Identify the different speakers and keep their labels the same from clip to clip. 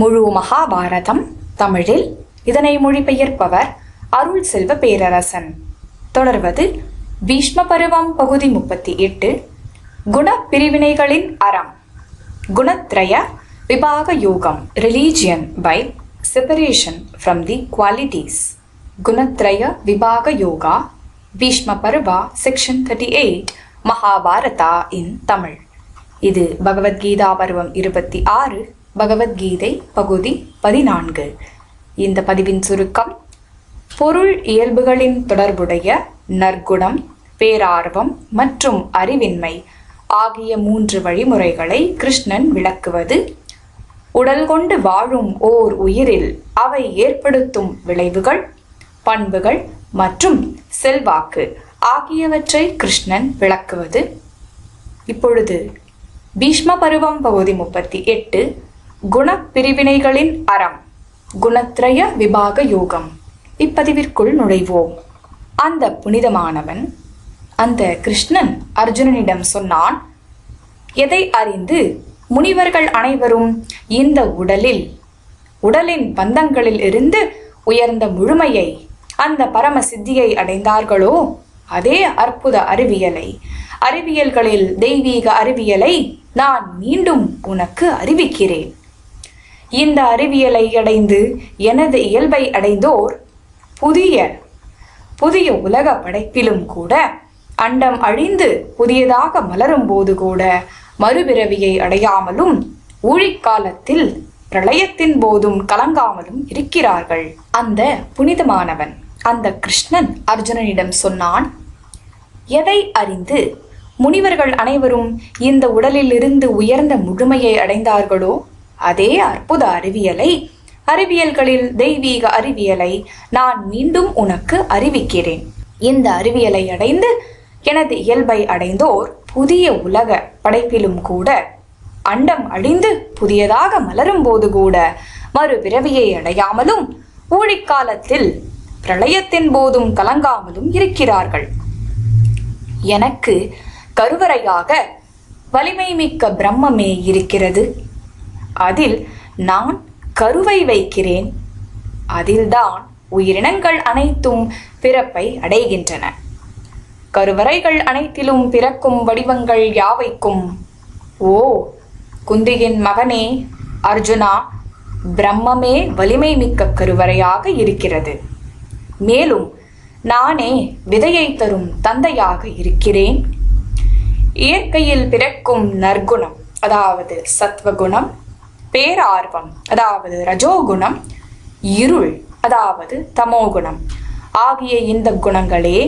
Speaker 1: முழு மகாபாரதம் தமிழில். இதனை மொழிபெயர்ப்பவர் அருள் செல்வ பேரரசன். தொடர்வது பீஷ்ம பருவம் பகுதி முப்பத்தி எட்டு. குண பிரிவினைகளின் அறம். குணத்ரய விபாக யோகம் religion by separation from the qualities Gunatraya Vibhaga Yoga Bhishma Parva section thirty eight Mahabharata in Tamil. இது பகவத்கீதா பருவம் இருபத்தி ஆறு பகவத்கீதை பகுதி பதினான்கு. இந்த பதிவின் சுருக்கம் பொருள் இயல்புகளின் தொடர்புடைய நற்குணம் பேரார்வம் மற்றும் அறிவின்மை ஆகிய மூன்று வழிமுறைகளை கிருஷ்ணன் விளக்குவது உடல் கொண்டு வாழும் ஓர் உயிரில் அவை ஏற்படுத்தும் விளைவுகள் பண்புகள் மற்றும் செல்வாக்கு ஆகியவற்றை கிருஷ்ணன் விளக்குவது. இப்பொழுது பீஷ்ம பருவம் பகுதி முப்பத்தி எட்டு குணப்பிரிவினைகளின் அறம். குணத்ரய விபாக யோகம். இப்பதிவிற்குள் நுழைவோம். அந்த புனிதமானவன் அந்த கிருஷ்ணன் அர்ஜுனனிடம் சொன்னான் எதை அறிந்து முனிவர்கள் அனைவரும் இந்த உடலில் உடலின் பந்தங்களில் இருந்து உயர்ந்த முழுமையை அந்த பரம சித்தியை அடைந்தார்களோ? அதே அற்புத அறிவியலை அறிவியல்களில் தெய்வீக அறிவியலை நான் மீண்டும் உனக்கு அறிவிக்கிறேன். இந்த அறிவியலை அடைந்து எனது இயல்பை அடைந்தோர் புதிய புதிய உலக படைப்பிலும் கூட அண்டம் அழிந்து புதியதாக மலரும் போது கூட மறுபிறவியை அடையாமலும் ஊழிக்காலத்தில் பிரளயத்தின் போதும் கலங்காமலும் இருக்கிறார்கள். அந்த புனிதமானவன் அந்த கிருஷ்ணன் அர்ஜுனனிடம் சொன்னான் எதை அறிந்து முனிவர்கள் அனைவரும் இந்த உடலிலிருந்து உயர்ந்த முழுமையை அடைந்தார்களோ அதே அற்புத அறிவியலை அறிவியல்களில் தெய்வீக அறிவியலை நான் மீண்டும் உனக்கு அறிவிக்கிறேன். இந்த அறிவியலை அடைந்து எனது இயல்பை அடைந்தோர் புதிய உலக படைப்பிலும் கூட அண்டம் அழிந்து புதியதாக மலரும் போது கூட மறுபிறவியை அடையாமலும் ஊழிக்காலத்தில் பிரளயத்தின் போதும் கலங்காமலும் இருக்கிறார்கள். எனக்கு கருவறையாக வலிமை மிக்க பிரம்மமே இருக்கிறது. அதில் நான் கருவை வைக்கிறேன். அதில்தான் உயிரினங்கள் அனைத்தும் பிறப்பை அடைகின்றன. கருவறைகள் அனைத்திலும் பிறக்கும் வடிவங்கள் யாவைக்கும்? ஓ குந்தியின் மகனே அர்ஜுனா பிரம்மமே வலிமை மிக்க கருவறையாக இருக்கிறது. மேலும் நானே விதையை தரும் தந்தையாக இருக்கிறேன். இயற்கையில் பிறக்கும் நற்குணம் அதாவது சத்வகுணம் பேரார்வம் அதாவது ரஜோகுணம் இருள் அதாவது தமோகுணம். ஆகிய இந்த குணங்களே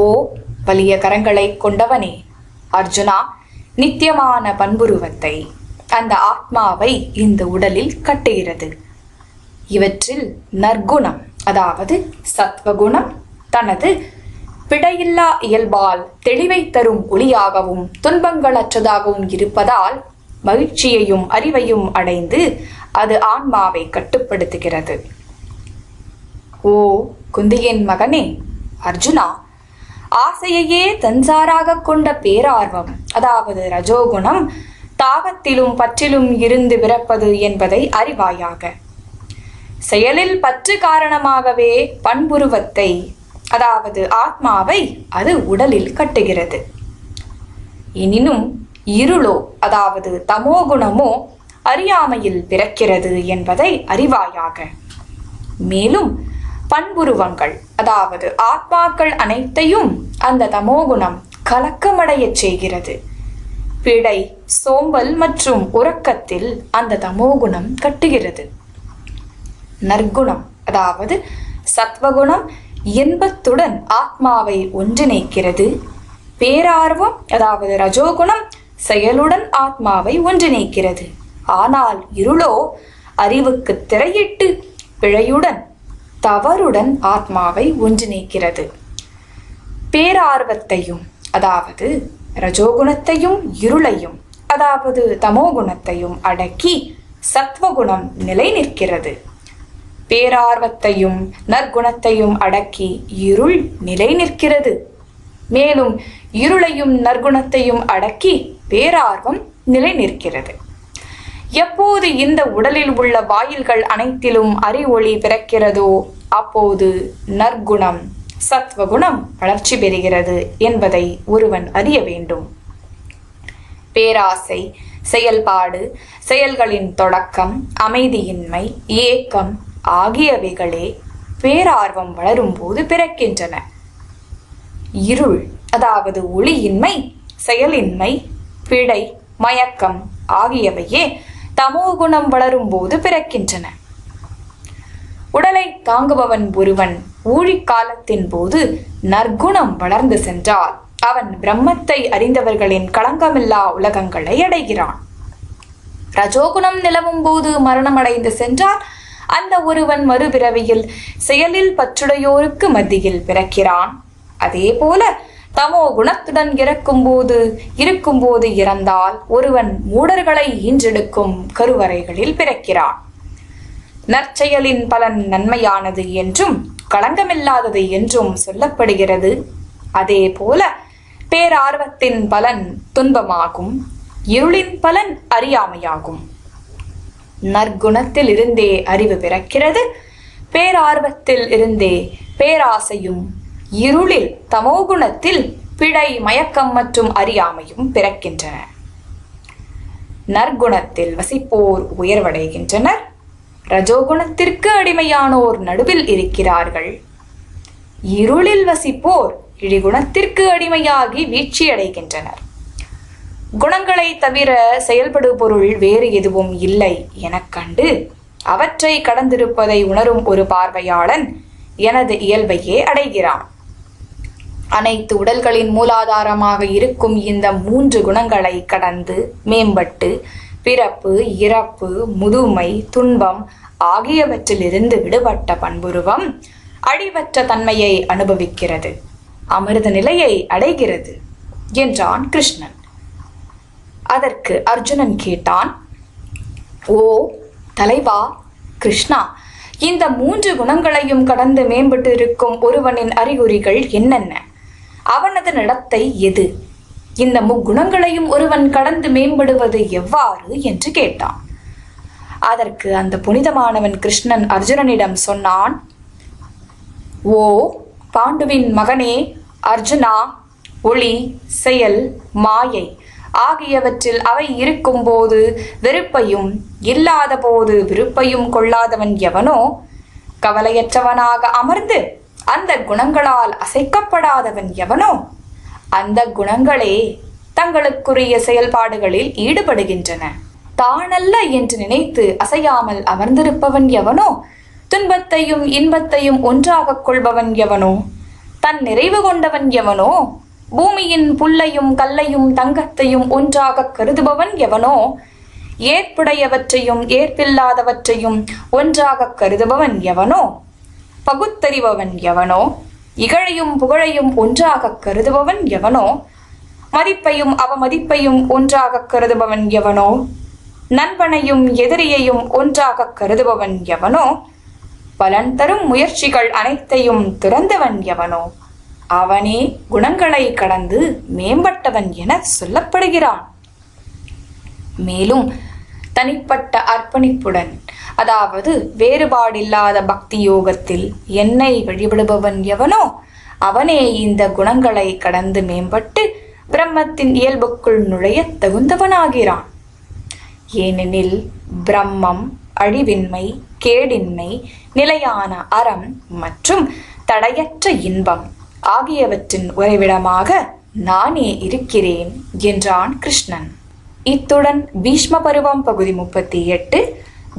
Speaker 1: ஓ வலிய கரங்களை கொண்டவனே அர்ஜுனா நித்தியமான பண்புருவத்தை அந்த ஆத்மாவை இந்த உடலில் கட்டுகிறது. இவற்றில் நற்குணம் அதாவது சத்வகுணம் தனது பிடையில்லா இயல்பால் தெளிவை தரும் ஒளியாகவும் துன்பங்களற்றதாகவும் இருப்பதால் மகிழ்ச்சியையும் அறிவையும் அடைந்து அது ஆன்மாவை கட்டுப்படுத்துகிறது. ஓ குந்தியின் மகனே அர்ஜுனா ஆசையையே தன்சாராக கொண்ட பேரார்வம் அதாவது ரஜோகுணம் தாகத்திலும் பற்றிலும் இருந்து பிறப்பது என்பதை அறிவாயாக. செயலில் பற்று காரணமாகவே பண்புருவத்தை அதாவது ஆத்மாவை அது உடலில் கட்டுகிறது. எனினும் இருளோ அதாவது தமோகுணமோ அறியாமையில் பிறக்கிறது என்பதை அறிவாயாக. மேலும் பண்புருவங்கள் அதாவது ஆத்மாக்கள் அனைத்தையும் அந்த தமோகுணம் கலக்கமடையச் செய்கிறது. பிழை சோம்பல் மற்றும் உறக்கத்தில் அந்த தமோகுணம் கட்டுகிறது. நற்குணம் அதாவது சத்வகுணம் இன்பத்துடன் ஆத்மாவை ஒன்றிணைக்கிறது. பேரார்வம் அதாவது ரஜோகுணம் செயலுடன் ஆத்மாவை ஒன்றிணைக்கிறது. ஆனால் இருளோ அறிவுக்கு திரையிட்டு பிழையுடன் தவறுடன் ஆத்மாவை ஒன்றிணைக்கிறது. பேரார்வத்தையும் அதாவது ரஜோகுணத்தையும் இருளையும் அதாவது தமோகுணத்தையும் அடக்கி சத்வகுணம் நிலை நிற்கிறது பேரார்வத்தையும் நற்குணத்தையும் அடக்கி இருள் நிலை நிற்கிறது மேலும் இருளையும் நற்குணத்தையும் அடக்கி பேரார்வம் நிலை நிற்கிறது எப்போது இந்த உடலில் உள்ள வாயில்கள் அனைத்திலும் அறிவொளி பிறக்கிறதோ அப்போது நற்குணம் சத்வகுணம் வளர்ச்சி பெறுகிறது என்பதை ஒருவன் அறிய வேண்டும். பேராசை செயல்பாடு செயல்களின் தொடக்கம் அமைதியின்மை ஏக்கம் ஆகியவைகளே பேரார்வம் வளரும்போது பிறக்கின்றன. இருள் அதாவது ஒளியின்மை செயலின்மை பிழை மயக்கம் ஆகியவையே தமோ குணம் வளரும்போது பிறக்கின்றன. உடலை தாங்குபவன் ஒருவன் ஊழிக் காலத்தின் போது நற்குணம் வளர்ந்து சென்றால் அவன் பிரம்மத்தை அறிந்தவர்களின் களங்கமில்லா உலகங்களை அடைகிறான். ரஜோகுணம் நிலவும் போது மரணமடைந்து சென்றால் அந்த ஒருவன் மறுபிறவியில் செயலில் பற்றுடையோருக்கு மத்தியில் பிறக்கிறான். அதே போல தமோ குணத்துடன் இறக்கும்போது இருக்கும்போது இறந்தால் ஒருவன் மூடர்களை ஈன்றெடுக்கும் கருவறைகளில் பிறக்கிறான். நற்செயலின் பலன் நன்மையானது என்றும் களங்கமில்லாதது என்றும் சொல்லப்படுகிறது. அதே போல பேரார்வத்தின் பலன் துன்பமாகும் இருளின் பலன் அறியாமையாகும். நற்குணத்தில் இருந்தே அறிவு பிறக்கிறது பேரார்வத்தில் இருந்தே பேராசையும் இருளில் தமோகுணத்தில் பிழை மயக்கம் மற்றும் அறியாமையும் பிறக்கின்றன. நற்குணத்தில் வசிப்போர் உயர்வடைகின்றனர். ரஜோகுணத்திற்கு அடிமையானோர் நடுவில் இருக்கிறார்கள். இருளில் வசிப்போர் இழிகுணத்திற்கு அடிமையாகி வீழ்ச்சியடைகின்றனர். குணங்களை தவிர செயல்படு பொருள் வேறு எதுவும் இல்லை எனக் கண்டு அவற்றை கடந்திருப்பதை உணரும் ஒரு பார்வையாளன் எனது இயல்பையே அடைகிறான். அனைத்து உடல்களின் மூலாதாரமாக இருக்கும் இந்த மூன்று குணங்களை கடந்து மேம்பட்டு பிறப்பு இறப்பு முதுமை துன்பம் ஆகியவற்றிலிருந்து விடுபட்ட பண்புருவம் அழிவற்ற தன்மையை அனுபவிக்கிறது அமிர்த நிலையை அடைகிறது என்றான் கிருஷ்ணன். அதற்கு அர்ஜுனன் கேட்டான் ஓ தலைவா கிருஷ்ணா இந்த மூன்று குணங்களையும் கடந்து மேம்பட்டு இருக்கும் ஒருவனின் அறிகுறிகள் என்னென்ன? அவனது நடத்தை எது? இந்த முக்குணங்களையும் ஒருவன் கடந்து மேம்படுவது எவ்வாறு என்று கேட்டான். அதற்கு அந்த புனிதமானவன் கிருஷ்ணன் அர்ஜுனனிடம் சொன்னான் ஓ பாண்டுவின் மகனே அர்ஜுனா ஒளி செயல் மாயை ஆகியவற்றில் அவை இருக்கும்போது வெறுப்பையும் இல்லாத போது விருப்பையும் கொள்ளாதவன் எவனோ கவலையற்றவனாக அமர்ந்து அந்த குணங்களால் அசைக்கப்படாதவன் எவனோ அந்த குணங்களே தங்களுக்குரிய செயல்பாடுகளில் ஈடுபடுகின்றன. தானல்ல என்று நினைத்து அசையாமல் அமர்ந்திருப்பவன் எவனோ துன்பத்தையும் இன்பத்தையும் ஒன்றாகக் கொள்பவன் எவனோ தன் நிறைவு கொண்டவன் எவனோ பூமியின் புல்லையும் கல்லையும் தங்கத்தையும் ஒன்றாக கருதுபவன் எவனோ ஏற்புடையவற்றையும் ஏற்பில்லாதவற்றையும் ஒன்றாக கருதுபவன் எவனோ பகுத்தறிபவன் எவனோ? இகழையும் புகழையும் ஒன்றாக கருதுபவன் எவனோ? மதிப்பையும் அவமதிப்பையும் ஒன்றாக கருதுபவன் எவனோ? நண்பனையும் எதிரியையும் ஒன்றாக கருதுபவன் எவனோ? பலன் தரும் முயற்சிகள் அனைத்தையும் துறந்தவன் எவனோ? அவனே குணங்களை கடந்து மேம்பட்டவன் என சொல்லப்படுகிறான். மேலும் தனிப்பட்ட அர்ப்பணிப்புடன் அதாவது வேறுபாடில்லாத பக்தி யோகத்தில் என்னை வழிபடுபவன் எவனோ அவனே இந்த குணங்களை கடந்து மேம்பட்டு பிரம்மத்தின் இயல்புக்குள் நுழைய தகுந்தவனாகிறான். ஏனெனில் பிரம்மம் அழிவின்மை கேடின்மை நிலையான அறம் மற்றும் தடையற்ற இன்பம் ஆகியவற்றின் உறைவிடமாக நானே இருக்கிறேன் என்றான் கிருஷ்ணன். இத்துடன் பீஷ்ம பருவம் பகுதி முப்பத்தி எட்டு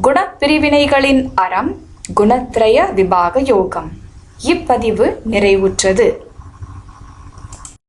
Speaker 1: குணப்பிரிவினைகளின் அறம் குணத்ரய விபாக யோகம். இப்பதிவு நிறைவுற்றது.